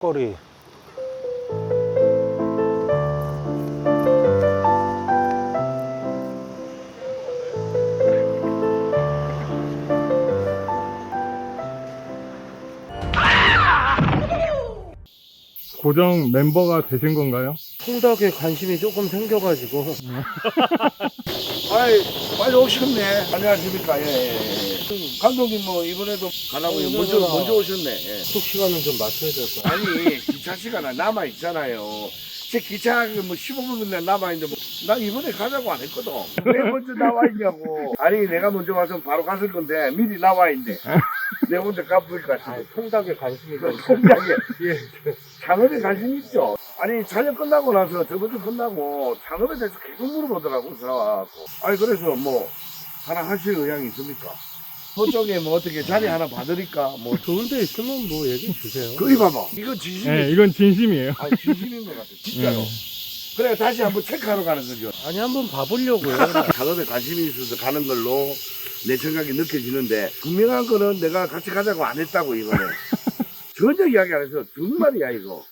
거 고정 멤버가 되신 건가요? 통닭에 관심이 조금 생겨가지고 아이, 빨리 오셨네. 안녕하십니까. 예, 예, 예. 감독님 뭐 이번에도 가라고 어, 먼저, 네, 먼저 오셨네. 예. 숙 시간은 좀 맞춰야 될 거야. 아니, 기차 시간 남아 있잖아요. 제 기차 뭐 15분 남아 있는데 뭐, 나 이번에 가자고 안 했거든. 왜 먼저 나와 있냐고. 아니, 내가 먼저 와서 바로 갔을 건데 미리 나와 있네. 내가 먼저 가보니까 아. 통닭에 관심이 좀 통장에 창업에 관심 있죠. 아니 촬영 끝나고 나서 저번 주 끝나고 창업에 대해서 계속 물어보더라고 들어와갖고. 아니 그래서 뭐 하나 하실 의향이 있습니까? 그쪽에 뭐 어떻게 자리 하나 받으니까 뭐 좋은 데 있으면 뭐 얘기 주세요. 거기 봐봐. 이거 진심이 네, 이건 진심이에요. 아니 진심인 것 같아. 진짜로. 네. 그래 다시 한번 체크하러 가는 거죠. 아니 한번 봐보려고요. 작업에 관심이 있어서 가는 걸로 내 생각이 느껴지는데 분명한 거는 내가 같이 가자고 안 했다고 이거는 전혀 이야기 안 해서 정말이야 이거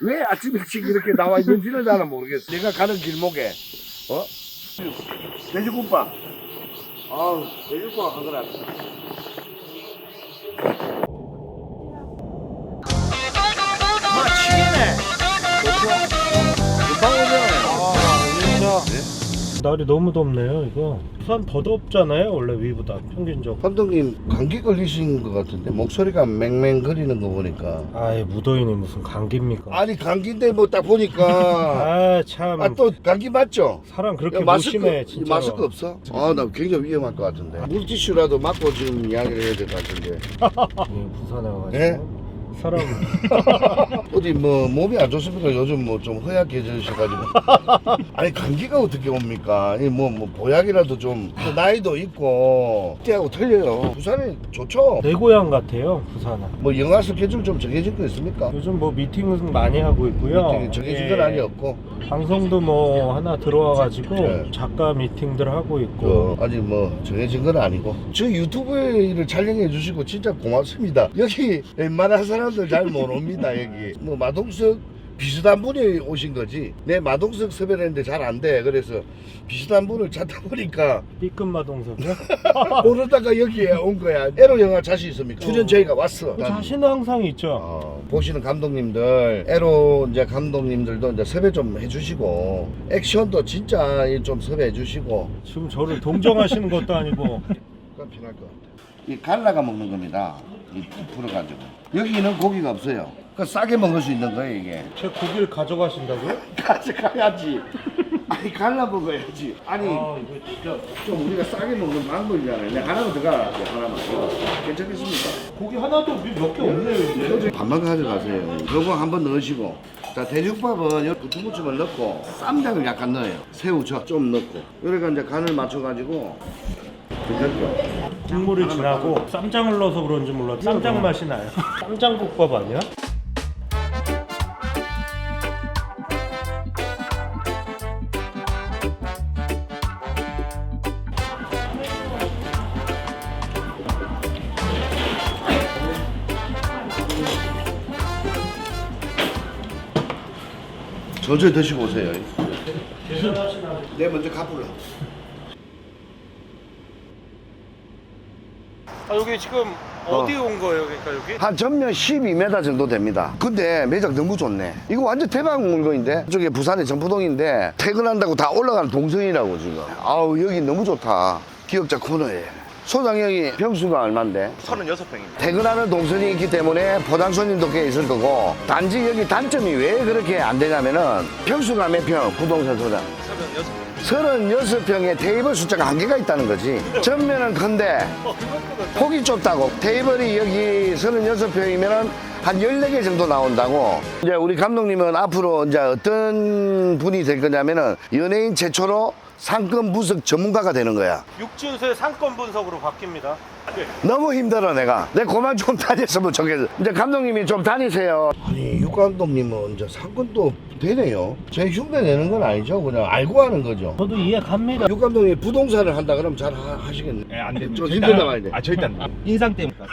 왜 아침 일찍 이렇게 나와 있는지를 나는 모르겠어 내가 가는 길목에 어? 돼지국밥 아우 돼지 날이 너무 덥네요, 이거. 부산 더 덥잖아요, 원래 위보다 평균적으로. 감독님 감기 걸리신 것 같은데 목소리가 맹맹거리는 거 보니까 아이, 무더위니 무슨 감기입니까? 아니 감기인데 뭐 딱 보니까 아, 참. 아 또 감기 맞죠? 사람 그렇게 무심해, 진짜. 마스크 없어? 아 나 굉장히 위험할 것 같은데 물티슈라도 맞고 지금 이야기를 해야 될 것 같은데 부산에 와가지고. 네? 사람. 어디 뭐 몸이 안 좋습니까? 요즘 뭐 좀 허약해지셔가지고 아니 감기가 어떻게 옵니까? 이뭐 뭐 보약이라도 좀 나이도 있고 때하고 틀려요 부산이 좋죠? 내 고향 같아요, 부산은. 뭐 영화 스케줄 좀 정해진 거 있습니까? 요즘 뭐 미팅은 많이 하고 있고요. 미팅이 정해진 예. 건 아니었고 방송도 뭐 하나 들어와가지고 네. 작가 미팅들 하고 있고 그 아직 뭐 정해진 건 아니고 저 유튜브를 촬영해 주시고 진짜 고맙습니다 여기 웬만한 사람 들 잘 모릅니다 여기 뭐 마동석 비슷한 분이 오신 거지 내 마동석 섭외를 했는데 잘 안 돼 그래서 비슷한 분을 찾다 보니까 B급 마동석이요? 모르다가 여기에 온 거야 에로 영화 자신 있습니까? 출연 저희가 왔어 자신은 항상 있죠. 어, 보시는 감독님들 에로 이제 감독님들도 이제 섭외 좀 해주시고 액션도 진짜 좀 섭외해 주시고 지금 저를 동정하시는 것도 아니고 약간 필요할 것 같아요. 이 갈라가 먹는 겁니다. 이 풀어가지고 여기는 고기가 없어요. 그 싸게 먹을 수 있는 거예요 이게. 제 고기를 가져가신다고요? 가져가야지. 아니 갈라 먹어야지. 아니 아 이거 진짜 좀 우리가 싸게 먹는 방법이잖아요. 내가 하나만 더 갈아갈게요. 하나만. 괜찮겠습니까? 고기 하나도 몇 개 없네요 이제. 반만 가져가세요. 요거 한번 넣으시고. 자 돼지국밥은 요 부추무침을 넣고 쌈장을 약간 넣어요. 새우젓 좀 넣고. 그러니까 이제 간을 맞춰가지고. 괜찮죠? 국물이 진하고 쌈장을 넣어서 그런지 몰라도 쌈장 맛이 나요. 쌈장국밥 아니야? 천천히 드시고 오세요. 계산하시나? 내 먼저 가불라. 아 여기 지금 어디 온 거예요? 그러니까 여기? 한 전면 12m 정도 됩니다. 근데 매장 너무 좋네. 이거 완전 대박 물건인데? 저게 부산의 정포동인데 퇴근한다고 다 올라가는 동선이라고 지금. 아우 여기 너무 좋다. 기억자 코너에. 소장형이 평수가 얼만데? 36평입니다. 퇴근하는 동선이 있기 때문에 포장 손님도 꽤 있을 거고 단지 여기 단점이 왜 그렇게 안 되냐면은 평수가 몇 평? 부동산 소장. 36평. 36 평에 테이블 숫자가 한계가 있다는 거지. 전면은 큰데 폭이 좁다고. 테이블이 여기 36평이면은 한 14개 정도 나온다고. 이제 우리 감독님은 앞으로 이제 어떤 분이 될 거냐면은 연예인 최초로 상권 분석 전문가가 되는 거야. 육준세 상권 분석으로 바뀝니다. 너무 힘들어 내가. 내 그만 좀 다녔으면 좋겠어. 이제 감독님이 좀 다니세요. 아니 육 감독님은 이제 상권도 되네요. 제 흉내 내는 건 아니죠. 그냥 알고 하는 거죠. 저도 이해 갑니다. 육 감독님이 부동산을 한다 그러면 잘 하, 하시겠네. 예, 안 됩니다. 좀 힘들다 봐야 돼. 아, 절대 안 됩니다. 인상 때문에.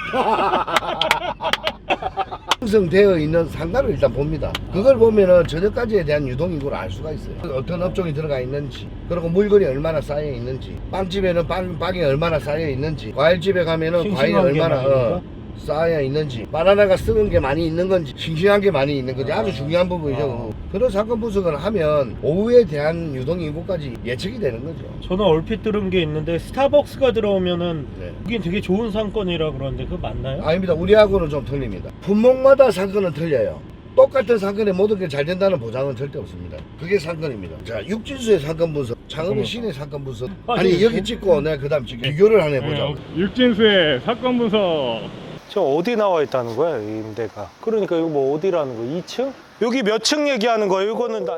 형성되어 있는 상가를 일단 봅니다. 그걸 보면은 저녁까지에 대한 유동인구를 알 수가 있어요. 어떤 업종이 들어가 있는지, 그리고 물건이 얼마나 쌓여 있는지, 빵집에는 빵, 빵이 얼마나 쌓여 있는지, 과일집에 가면은 과일이 싱싱한 게 얼마나 많으니까? 어, 쌓여 있는지, 바나나가 썩은 게 많이 있는 건지, 싱싱한 게 많이 있는 건지 아주 중요한 부분이죠. 그런 사건 분석을 하면 오후에 대한 유동인구까지 예측이 되는 거죠. 저는 얼핏 들은 게 있는데 스타벅스가 들어오면은 네. 여긴 되게 좋은 상권이라 그러는데 그거 맞나요? 아닙니다. 우리하고는 좀 틀립니다. 품목마다 상권은 틀려요. 똑같은 상권에 모든 게 잘 된다는 보장은 절대 없습니다. 그게 상권입니다. 자, 육진수의 상권 분석, 창업의 신의 상권 분석. 아, 아니, 네. 여기 찍고 내가 그 다음 찍 비교를 하나 해보자. 네, 육진수의 사건 분석 저 어디 나와 있다는 거야 이 임대가 그러니까 이거 뭐 어디라는 거야 2층? 여기 몇 층 얘기하는 거예요 이거는 나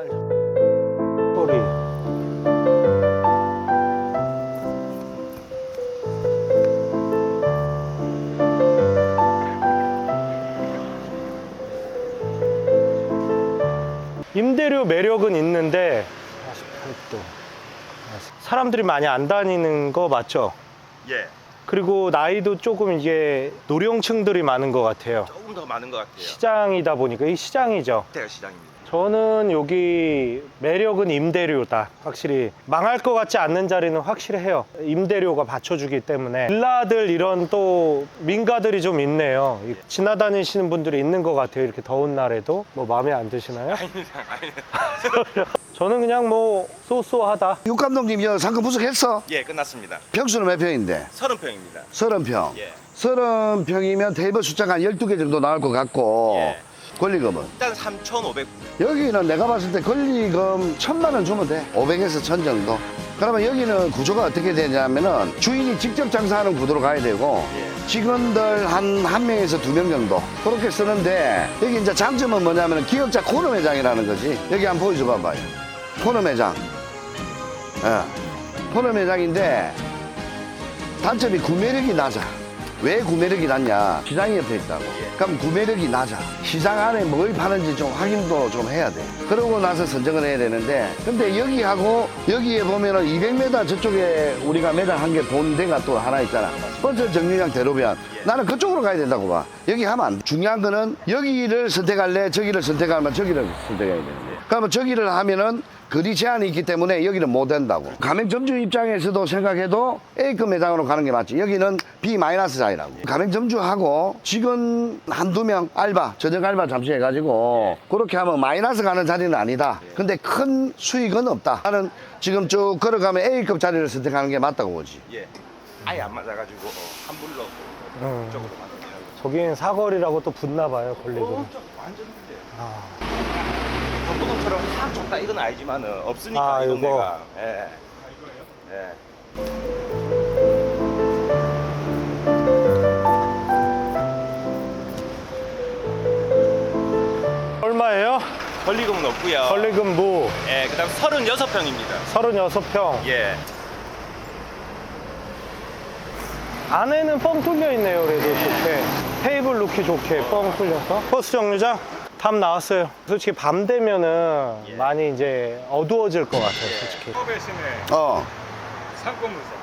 소리 임대료 매력은 있는데 48도 사람들이 많이 안 다니는 거 맞죠? 예. 그리고 나이도 조금 이게 노령층들이 많은 것 같아요. 조금 더 많은 것 같아요. 시장이다 보니까 이 시장이죠. 대가 시장입니다. 저는 여기 매력은 임대료다. 확실히 망할 것 같지 않는 자리는 확실해요. 임대료가 받쳐주기 때문에 빌라들 이런 또 민가들이 좀 있네요. 이 지나다니시는 분들이 있는 것 같아요. 이렇게 더운 날에도 뭐 마음에 안 드시나요? 아닙니다. 아닙니다. 저는 그냥 뭐 쏘쏘하다. 육 감독님, 여 상권 분석했어? 예, 끝났습니다. 평수는 몇 평인데? 30평입니다. 30평. 예. 30평이면 테이블 숫자가 한 12개 정도 나올 것 같고, 예. 권리금은? 일단 3,500. 여기는 내가 봤을 때 권리금 천만 원 주면 돼. 500에서 천 정도. 그러면 여기는 구조가 어떻게 되냐면은 주인이 직접 장사하는 구도로 가야 되고 예. 직원들 한, 한 명에서 두 명 정도. 그렇게 쓰는데 여기 이제 장점은 뭐냐면 기업자 코너 매장이라는 거지. 여기 한번 보여줘 봐봐요. 코너 매장. 예. 코너 매장인데 단점이 구매력이 낮아. 왜 구매력이 낮냐? 시장이 옆에 있다고. 그럼 구매력이 낮아. 시장 안에 뭘 파는지 좀 확인도 좀 해야 돼. 그러고 나서 선정을 해야 되는데, 근데 여기하고 여기에 보면은 200m 저쪽에 우리가 매장 한개본 데가 또 하나 있잖아. 버스 정류장 대로변. 나는 그쪽으로 가야 된다고 봐. 여기 하면 안 돼. 중요한 거는 여기를 선택할래, 저기를 선택하면 저기를 선택해야 돼. 그러면 저기를 하면은 거리 제한이 있기 때문에 여기는 못 된다고. 가맹점주 입장에서도 생각해도 A급 매장으로 가는 게 맞지. 여기는 B 마이너스 자이라고. 가맹점주하고 직원 한두 명 알바, 저녁 알바 잠시 해가지고 그렇게 하면 마이너스 가는 자리는 아니다. 근데 큰 수익은 없다. 나는 지금 쭉 걸어가면 A급 자리를 선택하는 게 맞다고 보지. 예. 아예 안 맞아가지고 어, 환불로 음. 쪽으로 만들어요. 저긴 사거리라고 또 붙나 봐요, 권리금. 어, 저 완전 근데. 아. 경부동처럼 싹 좋다 이건 아니지만은 없으니까 아, 이. 동네가. 예. 예. 얼마예요? 권리금은 없고요. 권리금 무 예, 그다음 36평입니다. 36평. 예. 안에는 뻥 뚫려 있네요, 그래도 좋게. 테이블 놓기 좋게 뻥 뚫려서. 버스 정류장? 답 나왔어요. 솔직히 밤 되면은 예. 많이 이제 어두워질 것 같아요, 솔직히. 어. 사건 분석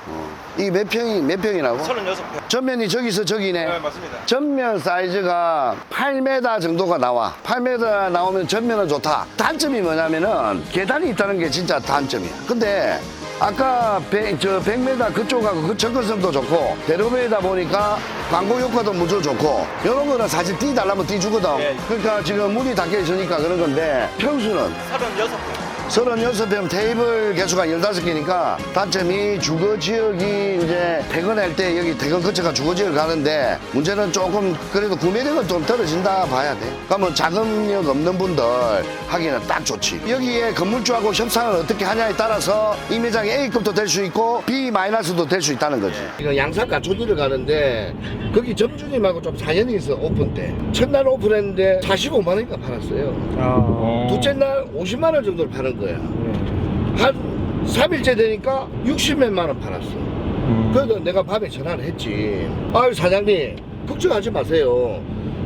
이몇 평이, 몇 평이라고? 36평. 전면이 저기서 저기네. 네, 맞습니다. 전면 사이즈가 8m 정도가 나와. 8m 나오면 전면은 좋다. 단점이 뭐냐면은 계단이 있다는 게 진짜 단점이야. 근데 아까 100, 저 100m 그쪽하고 그 접근성도 좋고 대로변이다 보니까 광고 효과도 무조 좋고 이런 거는 사실 띠 달라면 띠 주거든. 예. 그러니까 지금 문이 닫혀 있으니까 그런 건데 평수는 36평. 36 평 테이블 개수가 15개니까 단점이 주거 지역이 이제 퇴근할 때 여기 퇴근 거쳐가 주거 지역을 가는데 문제는 조금 그래도 구매력은 좀 떨어진다 봐야 돼. 그러면 자금력 없는 분들 하기는 딱 좋지. 여기에 건물주하고 협상을 어떻게 하냐에 따라서 이 매장이 A급도 될 수 있고 B 마이너스도 될 수 있다는 거지. 이거 양산 가 초지를 가는데 거기 점주님하고 좀 사연이 있어 오픈 때. 첫날 오픈했는데 45만 원이니까 팔았어요. 아. 둘째 날 50만 원 정도를 파는 거 야. 네. 한 3일째 되니까 60몇만 원 팔았어. 그래서 내가 밤에 전화를 했지. 아유, 사장님, 걱정하지 마세요.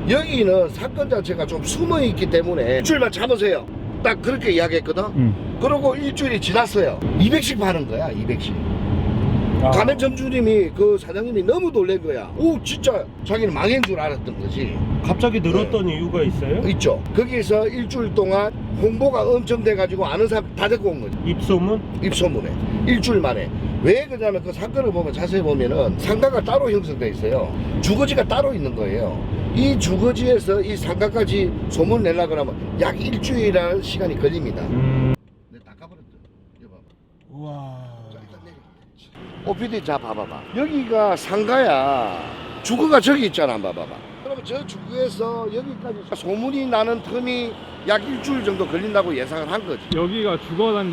여기는 사건 자체가 좀 숨어 있기 때문에 일주일만 참으세요. 딱 그렇게 이야기했거든. 음. 그러고 일주일이 지났어요. 200씩 파는 거야, 200씩. 아. 가맹점주님이 그 사장님이 너무 놀란 거야. 오 진짜 자기는 망한 줄 알았던 거지. 갑자기 늘었던 이유가 있어요? 있죠. 거기서 일주일 동안 홍보가 엄청 돼가지고 아는 사람 다 데리고 온 거지. 입소문? 입소문에 일주일 만에. 왜 그러냐면 그 사건을 보면 자세히 보면은 상가가 따로 형성돼 있어요. 주거지가 따로 있는 거예요. 이 주거지에서 이 상가까지 소문 내려고 하면 약 일주일이라는 시간이 걸립니다. 음. 내 닦아버렸다. 이거 봐봐. 우와. 오피디 자 봐봐봐. 여기가 상가야. 주거가 저기 있잖아. 봐봐봐. 그러면 저 주거에서 여기까지 소문이 나는 텀이 약 일주일 정도 걸린다고 예상을 한 거지. 여기가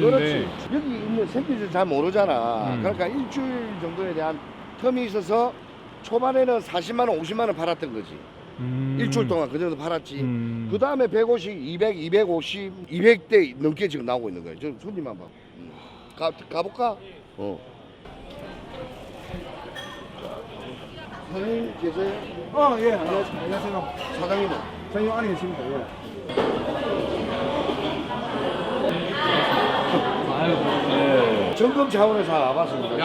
그렇지. 여기 있는 생기를 잘 모르잖아. 음. 그러니까 일주일 정도에 대한 텀이 있어서 초반에는 40만 원, 50만 원 팔았던 거지. 음. 일주일 동안 그 정도 팔았지. 음. 그 다음에 150, 200, 250, 200대 넘게 지금 나오고 있는 거예요. 저 손님만 봐. 음. 가, 가볼까? 어. 사장님 계세요? 어, 예, 안녕하세요. 안녕하세요. 사장님은? 저희 안에 계십니다. 예. 점검 차원에서 와봤습니다.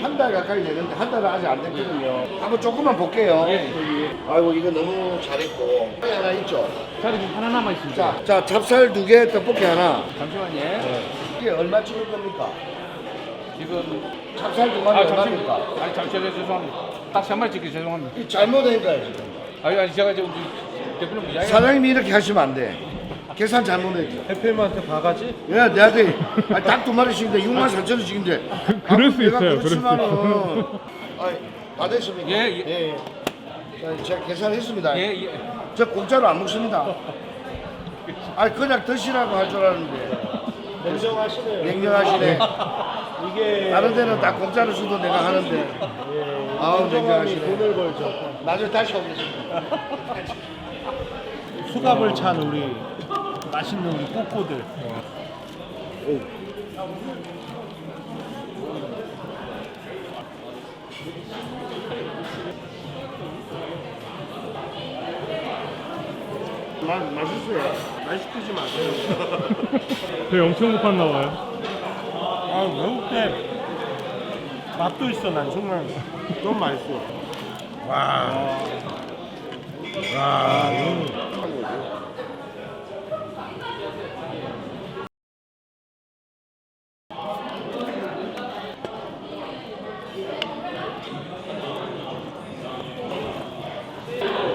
한달 가까이 되는데 한 달은 아직 안 됐거든요. 한번 조금만 볼게요. 아이고 이거 너무 잘했고. 여기 하나 있죠? 자리 좀 하나 남아 있습니다. 자, 자 찹쌀 두 개, 떡볶이 하나. 잠시만요. 이게 얼마 찍을 겁니까? 지금 찹쌀 두 마리 아 얼마입니까? 잠시만. 아니 잠시만요. 죄송합니다. 딱 세 마리 찍기 죄송합니다. 이 잘못된 거예요 지금. 아니 아니 제가 지금 대표님 이야기. 사장님이 이렇게 하시면 안 돼. 계산 잘못했죠. 대표님한테 바가지? 야, 내한테 닭두 마리씩인데 6만 4천 원씩인데. 그럴 수 있어요, 그럴 수. 아니, 다 됐습니까? 예, 예. 예, 예. 자, 제가 계산했습니다. 예 예. 저 공짜로 안 먹습니다. 아니, 그냥 드시라고 할 줄 알았는데. 냉정하시네요. 냉정하시네. 이게 다른 데는 다 공짜로 주도 내가 하는데. 아우, 냉정하시네. 돈을 벌죠. 나중에 다시 오겠습니다. 수갑을 찬 우리 맛있는 우리 꼬꼬들. 마, 맛있어요. 말 시키지 마세요. 저희 엄청 급한나 봐요. 아 매울 때 맛도 있어 난 정말 너무 맛있어. 와. 와. 이건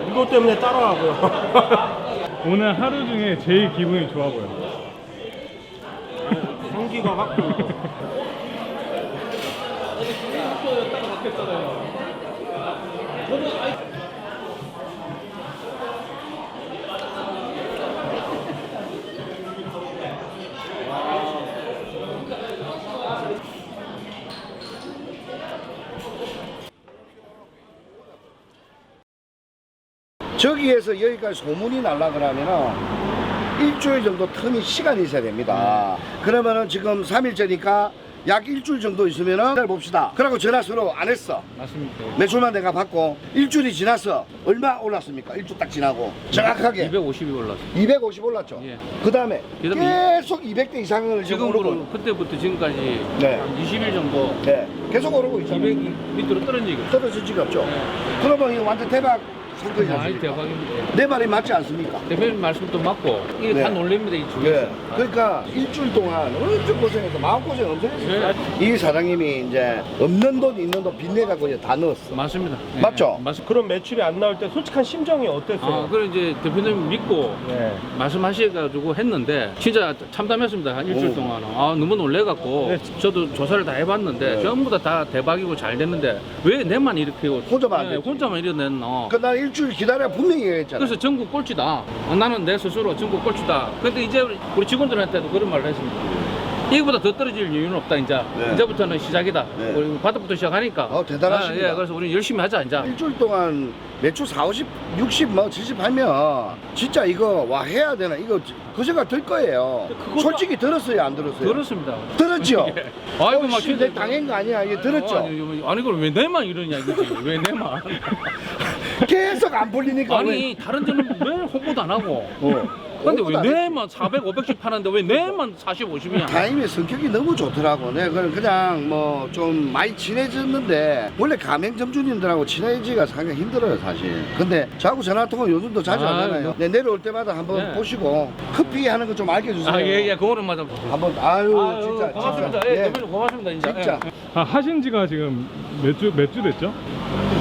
이것 때문에 따라하고요. 오늘 하루 중에 제일 기분이 좋아 보여. 확 돌고. 저기에서 여기까지 소문이 날라 그러면은 일주일 정도 텀이 시간이 있어야 됩니다. 그러면은 지금 3일째니까 약 일주일 정도 있으면은 기다려 봅시다. 그러고 전화 서로 안 했어. 맞습니다. 매출만 내가 받고 일주일이 지났어. 얼마 올랐습니까? 일주일 딱 지나고 정확하게 250이 올랐어요. 250 올랐죠. 예. 그 다음에 그다음에 계속 200대 이상을 지금 오르고 지금으로 그때부터 지금까지 네. 한 20일 정도 네. 계속 오르고 있잖아요. 200 밑으로 떨어지고. 떨어질 지가 없죠. 네. 그러면 이거 완전 대박 상권이지 많이 않습니까? 대박입니다. 내 말이 맞지 않습니까? 대표님 말씀도 맞고 이게 네. 다 놀랍니다 이 중에서. 네. 그러니까 일주일 동안 엄청 고생해서 마음고생 엄청 했어요. 네. 이 사장님이 이제 없는 돈 있는 돈 빚내갖고 이제 다 넣었어. 맞습니다. 네. 맞죠? 맞습니다. 그런 매출이 안 나올 때 솔직한 심정이 어땠어요? 아, 그래 이제 대표님 믿고 네. 말씀하셔가지고 했는데 진짜 참담했습니다 한 일주일 오. 동안 아 너무 놀래갖고 네. 저도 조사를 다 해봤는데 네. 전부 다, 다 대박이고 잘 됐는데 왜 내만 이렇게 혼자만 안 됐지. 혼자만 이렇게 냈노 그난 일 주일 기다려 분명히 얘기했잖아. 그래서 전국 꼴찌다. 어, 나는 내 스스로 전국 꼴찌다. 근데 이제 우리 직원들한테도 그런 말을 했습니다 이거보다 더 떨어질 이유는 없다 이제 네. 이제부터는 시작이다 네. 우리 바닥부터 시작하니까 어, 대단하십니다. 아, 예, 그래서 우리 열심히 하자 이제 일주일 동안 매출 4, 50, 60, 뭐 70 하면 진짜 이거 와 해야 되나 이거 그 생각 들 거예요. 그것도- 솔직히 들었어요, 안 들었어요? 그렇습니다 들었죠. 예. 아이고 막 씨, 내 당한 거 아니야. 이게 들었죠. 아니, 아니 그럼 왜 내만 이러냐 이거지 왜 내만 계속 안 풀리니까 왜- 아니 다른 데는 왜 홍보도 안 하고 어. 근데 왜 내만 400, 500씩 파는데 왜 내만 40, 50이야? 타임의 성격이 너무 좋더라고. 내가 그냥- 그냥 뭐 좀 많이 친해졌는데 원래 가맹점주님들하고 친해지기가 상당히 힘들어요 사실. 근데 자꾸 전화 통화 요즘도 자주 아, 하잖아요. 뭐. 네, 내려올 때마다 한번 네. 보시고 커피 하는 거 좀 알려주세요. 아, 예, 예, 그거는 맞아. 한번 아유, 아유, 진짜 고맙습니다. 진짜. 예, 예. 대표님 고맙습니다, 진짜. 진짜. 예. 아, 하신 지가 지금 몇 주, 몇 주 됐죠?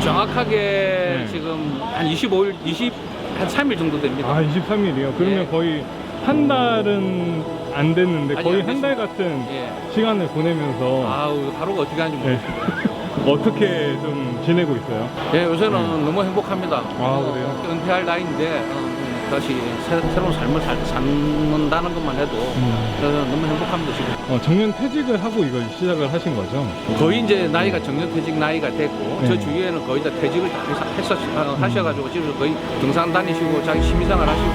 정확하게 네. 지금 한 25일, 20, 한 3일 정도 됩니다. 아, 23일이요? 그러면 예. 거의 한 달은 안 됐는데 아니, 거의 안 한달 같은 예. 시간을 보내면서 아우, 하루가 어떻게 하는지 모르겠어요. 예. 어떻게 좀 지내고 있어요? 예, 요새는 너무 행복합니다. 아, 그래요? 은퇴할 나이인데 어, 다시 새, 새로운 삶을 살, 삶는다는 것만 해도 음. 너무 행복합니다 지금. 어, 정년 퇴직을 하고 이걸 시작을 하신 거죠? 거의 이제 나이가 정년 퇴직 나이가 됐고 네. 저 주위에는 거의 다 퇴직을 다 했, 어, 하셔가지고 지금 거의 등산 다니시고 자기 취미생활 하시고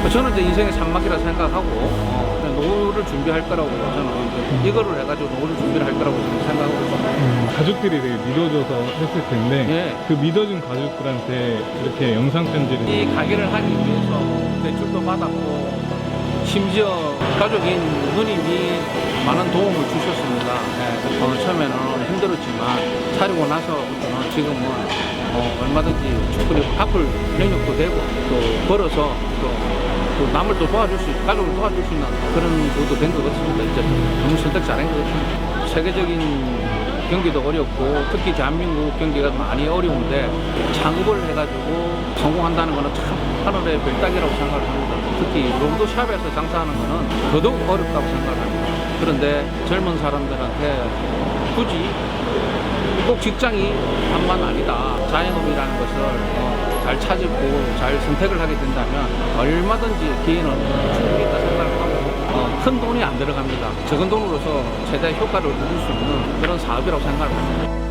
뭐 저는 이제 인생의 산막이라 생각하고 어, 노후를 준비할 거라고 저는 이제 이거를 해가지고 노후를 준비를 할 거라고 저는 생각하고. 음, 가족들이 되게 믿어줘서 했을 텐데 예. 그 믿어준 가족들한테 이렇게 영상 편지를 이 가게를 하기 위해서 대출도 받았고 심지어 가족인 누님이 많은 도움을 주셨습니다. 예, 어, 처음에는 힘들었지만 차리고 나서부터는 지금은 어, 얼마든지 충분히 갚을 능력도 되고 또 벌어서 또, 또 남을 또 도와줄 수 있, 가족을 도와줄 수 있는 그런 것도 된 것 같습니다. 이제 너무 선택 잘한 것 같습니다. 세계적인 경기도 어렵고 특히 대한민국 경기가 많이 어려운데 창업을 해가지고 성공한다는 거는 참 하늘의 별따기라고 생각을 합니다. 특히 롱도샵에서 장사하는 거는 더더욱 어렵다고 생각을 합니다. 그런데 젊은 사람들한테 굳이 꼭 직장이 한만 아니다. 자영업이라는 것을 어, 잘 찾고 잘 선택을 하게 된다면 얼마든지 기회는 충분히 있다 큰 돈이 안 들어갑니다. 적은 돈으로서 최대 효과를 누릴 수 있는 그런 사업이라고 생각을 합니다.